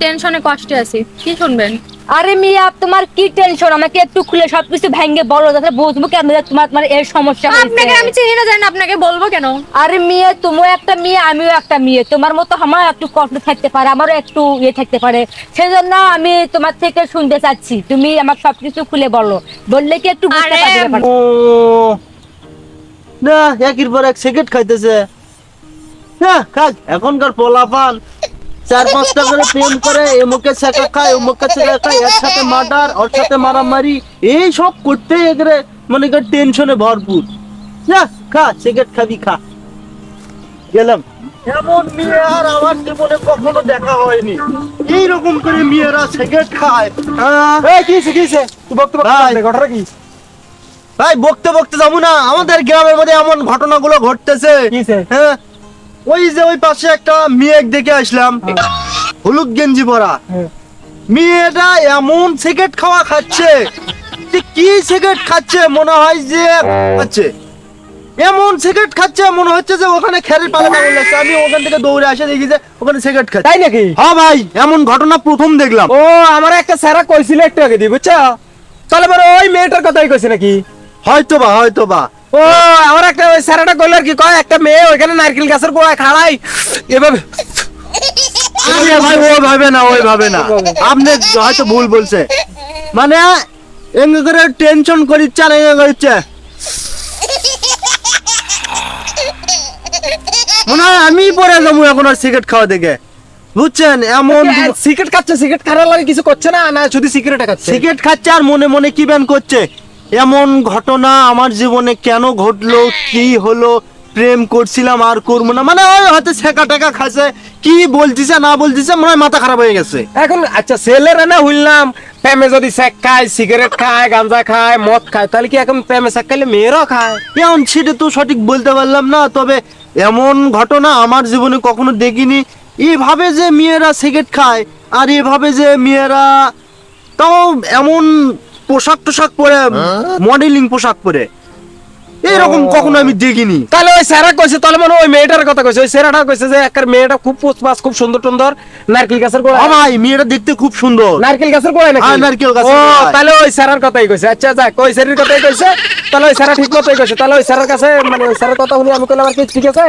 টেনশনে কষ্টে আছি। কি শুনবেন? আরে মিয়া তোমার কি টেনশন? আমাকে একটু খুলে সবকিছু ভেঙে বলো যাতে বুঝব কেন যে তোমার তোমার এর সমস্যা আপনাকে আমি চিনি না জানি না, আপনাকে বলব কেন? আরে মেয়ে তুমিও একটা মেয়ে আমিও একটা মেয়ে। তোমার মতো আমার একটু কষ্ট থাকতে পারে আমারও একটু ইয়ে থাকতে পারে। সেজন্য আমি তোমার থেকে শুনতে চাচ্ছি। তুমি আমার সবকিছু খুলে বলো। বললে কি একটু বুঝতে আরে, পারবে ব্যাপারটা? ও না একের পর এক সিগারেট খাইতেছে। না খাক এখনকার পোলাপান। চার পাঁচটা করে প্রেম করে এমুকে ছেঁকা খায় অমুকে ছেঁকা খায় একসাথে মার্ডার ওর সাথে মারামারি এই সব করতে এগরে মনে কর টেনশনে ভরপুর। যা খা সিগারেট খাবি খা। গেলাম। এমন মেয়ে আর আমার জীবনে কখনো দেখা হয়নি। এইরকম করে মেয়েরা সিগারেট খায়। আহ, এই কি হইছে, তুই বকতে বকতে ভাই। ঘটনা কি? ভাই বকতে বকতে যাব না। আমাদের গ্রামের মধ্যে এমন ঘটনাগুলো ঘটতেছে। হ্যাঁ ওই যে ওই পাশে একটা মেয়ে দেখে আসলাম। হলুদ গেঞ্জি পরা। হ্যাঁ। মেয়েটা এমন সিগারেট খাওয়া খাচ্ছে। কি সিগারেট খাচ্ছে মনে হয় যে খাচ্ছে। এমন সিগারেট খাচ্ছে মনে হচ্ছে যে ওখানে খেরের বলে যাচ্ছে আমি ওখান থেকে দৌড়ে আসে দেখি যে ওখানে সিগারেট খাচ্ছে। তাই নাকি? হ্যাঁ ভাই এমন ঘটনা প্রথম দেখলাম। ও আমার একটা স্যারা কইছিল একটু আগে দিয়ে বুঝছ? তাহলে বড় ওই মেয়েটার কথাই কইছে নাকি? হয়তো বা হয়তো বা ও আমার একটা ওই স্যারাটা কইল আর কি কয় একটা মেয়ে ওইখানে নারকেল গাছের গোড়ায় খাড়াই এভাবে আরে ভাই ওই ভাবে না ওই ভাবে না। আপনি হয়তো ভুল বলছে। মানে এমনি করে টেনশন করিচ্ছে আর এমনি করিচ্ছে। মনে হয় আমি পরে যাব এখন আর সিগারেট খাওয়া দেখে। বুঝছেন? এমন সিগারেট খাচ্ছে সিগারেট খাওয়ার লাগে কিছু করছে না? না শুধু সিগারেট খাচ্ছে। সিগারেট খাচ্ছে আর মনে মনে কি ব্যান করছে? এমন ঘটনা আমার জীবনে কেন ঘটলো? কি হলো? প্রেম করছিলাম আর করব না। মানে ওই হয়তো ছেঁকা টেকা খাচ্ছে কি বলতিছে না বলতিছে মনে হয় মাথা খারাপ হয়ে গেছে। এখন আচ্ছা ছেলেরা না হইলাম প্রেমে যদি স্যাক খায় সিগারেট খায় গাঁজা খায় মদ খায় তাহলে কি এখন প্রেমে স্যাক খাইলে মেয়েরাও খায়? এখন সেটা তো সঠিক বলতে পারলাম না তবে এমন ঘটনা আমার জীবনে কখনো দেখিনি। এভাবে যে মেয়েরা সিগারেট খায় আর এভাবে যে মেয়েরা তাও এমন পোশাক টোশাক পরে মডেলিং পোশাক পরে। এরকম ও। কখনো আমি দেখিনি। তাহলে ওই স্যারা কইছে তাহলে মানে ওই মেয়েটার কথা কইছে। ওই স্যারাটা কইছে যে একটা মেয়েটা খুব পোস্টপাস খুব সুন্দর টুন্দর নারকেল গাছের গোড়ায়। আ ভাই মেয়েটা দেখতে খুব সুন্দর। নারকেল গাছের গোড়ায় নাকি? হ্যাঁ, নারকেল গাছের ও তাহলে ওই স্যারার কথাই কইছে। আচ্ছা যাক ওই স্যারের কথাই কইছে। তাহলে ওই স্যারা ঠিক মতোই কইছে। তাহলে ওই স্যারের কাছে মানে ওই স্যারের কথা শুনি আমি কইলাম আর কি ঠিক আছে?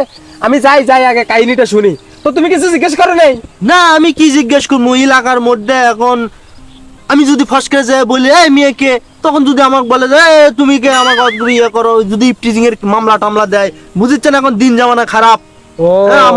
আমি যাই যাই আগে কাহিনীটা শুনি। তো তুমি কিছু জিজ্ঞেস করো নাই? না আমি কি জিজ্ঞেস করব? এলাকার মধ্যে এখন আমি যদি ফসকে যায় বলি এই মেয়েকে তখন যদি আমাকে বলে যে তুমি কে আমাকে অদ্ভুত ইয়ে করো যদি টিচিং এর মামলা টামলা দেয় বুঝছেন এখন দিন জামানা খারাপ। হ্যাঁ,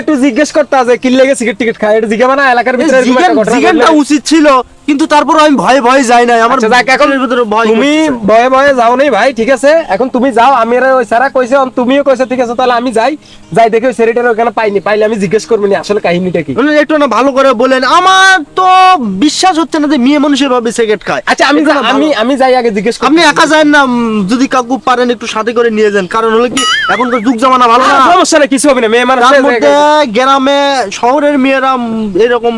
একটু জিজ্ঞেস করতে আছে কি লেগে সিগারেট টিকিট খায়? এটা জিজ্ঞাসা এলাকার ভিতরে ঘটলে। উচিত ছিল। কিন্তু তারপর আমি ভয়ে ভয়ে যাই নাই আমার আচ্ছা, যাক, এখন ভয় তুমি। ভয়ে ভয়ে যাও নাই ভাই ঠিক আছে? এখন তুমি যাও আমি আর ওই স্যারা কইছে তুমিও কইছে ঠিক আছে তাহলে আমি যাই। যাই দেখে ওই সেরিটার ওখানে পাইনি পাইলে আমি জিজ্ঞেস করব নি আসলে কাহিনীটা কি। একটু না ভালো করে বলেন আমার তো বিশ্বাস হচ্ছে না যে মেয়ে মানুষের ভাবে সিগারেট খায়। আচ্ছা আমি আমি আমি যাই আগে জিজ্ঞেস আপনি একা যান না যদি কাকু পারেন একটু সাথে করে নিয়ে যান কারণ হলো কি এখন তো যুগ জামানা ভালো না। আহ, সমস্যা নেই কিছু হবে না মেয়ে মানুষ গ্রামে শহরের মেয়েরা এরকম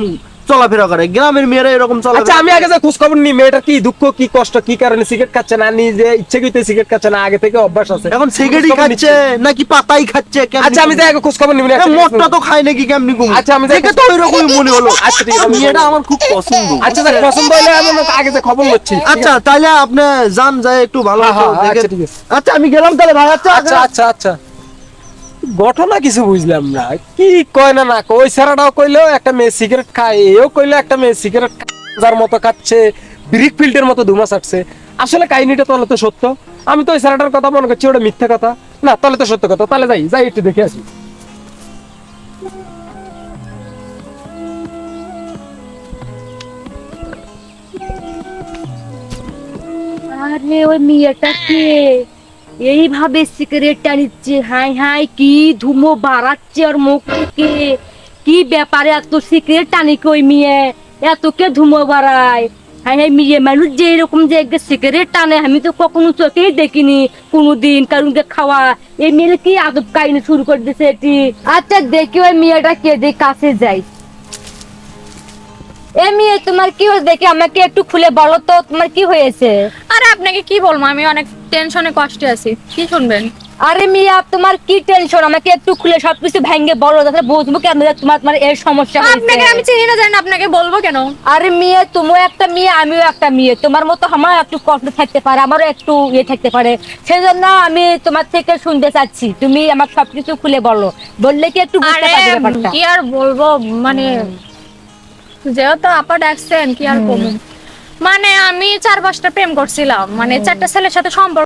চলাফেরা করে। গ্রামের মেয়েরা এরকম আচ্ছা চলাফেরা আমি আগে যে খোঁজ খবর নি মেয়েটার কি দুঃখ কি কষ্ট কি কারণে সিগারেট খাচ্ছে না নিজে ইচ্ছে কইতে সিগারেট খাচ্ছে না আগে থেকে অভ্যাস আছে। এখন সিগারেটই খাচ্ছে নাকি পাতাই খাচ্ছে কেমনি আচ্ছা আমি যাই আগে খোঁজ খবর নিবি এ, মদটা তো খায় নাকি কেমনি কম আচ্ছা, আমি দেখে তো ওইরকমই মনে হলো। আচ্ছা, মেয়েটা আমার খুব পছন্দ। আচ্ছা দেখ পছন্দ হইলে আমি আগে যে খবর নিচ্ছি আচ্ছা তাহলে আপনি যান যায় একটু ভালো হ্যাঁ, হ্যাঁ, দেখে- আচ্ছা। আচ্ছা আমি গেলাম তাহলে ভাই আচ্ছা আচ্ছা। আচ্ছা আচ্ছা। ঘটনা কিছু বুঝলাম না। কি কয় না না ওই স্যারাটাও কইলো, একটা মেয়ে সিগারেট খায়, এও কইলো একটা মেয়ে সিগারেট যার মতো খাচ্ছে ব্রিক ফিল্ডের মতো ধুমা ছাড়ছে। আসলে কাহিনীটা তাহলে তো সত্য। আমি তো ওই স্যারাটার কথা মনে করছি, ওটা মিথ্যা কথা। না, তাহলে তো সত্য কথা। তাহলে যাই যাই একটু দেখে আসি। আরে, ওই মেয়েটা কে? এইভাবে সিগারেট টানিচ্ছে হাই হাই কি ধুমো বাড়াচ্ছে ওর মুখ থেকে। কি ব্যাপারে এত সিগারেট টানি কি ওই মেয়ে? এত কে ধুমো বাড়ায়? হাই হাই মেয়ে মানুষ যে এরকম যে সিগারেট টানে আমি তো কখনো চোখেই দেখিনি। কোনোদিন কারণ কে খাওয়া। এই মেয়ে কি আদব কাহিনী শুরু করে দিছে এটি? আচ্ছা দেখি ওই মেয়েটা কে দেখ কাছে যাই এ মেয়ে তোমার কি হয়েছে? দেখি আমাকে একটু খুলে বলো তো তোমার কি হয়েছে? আরে আপনাকে কি বলব? আমি অনেক টেনশনে কষ্টে আছি। কি শুনবেন? আরে মিয়া তোমার কি টেনশন আমাকে একটু খুলে সবকিছু ভেঙে বলো তাহলে বুঝব কেন যে তোমার তোমার এর সমস্যা আপনাকে আমি চিনি না জানি না, আপনাকে বলব কেন। আরে মেয়ে তুমিও একটা মেয়ে আমিও একটা মেয়ে। তোমার মতো আমার একটু কষ্ট থাকতে পারে আমারও একটু ইয়ে থাকতে পারে। সেই জন্য আমি তোমার থেকে শুনতে চাচ্ছি। তুমি আমার সবকিছু খুলে বলো। বললে কি একটু বুঝতে পারবে ব্যাপারটা? কি আর বলব? মানে যেহেতু আপা ডাকছেন কি আর কমু? মানে আমি চার পাঁচটা প্রেম করছিলাম। মানে চারটা ছেলের সাথে সম্পর্ক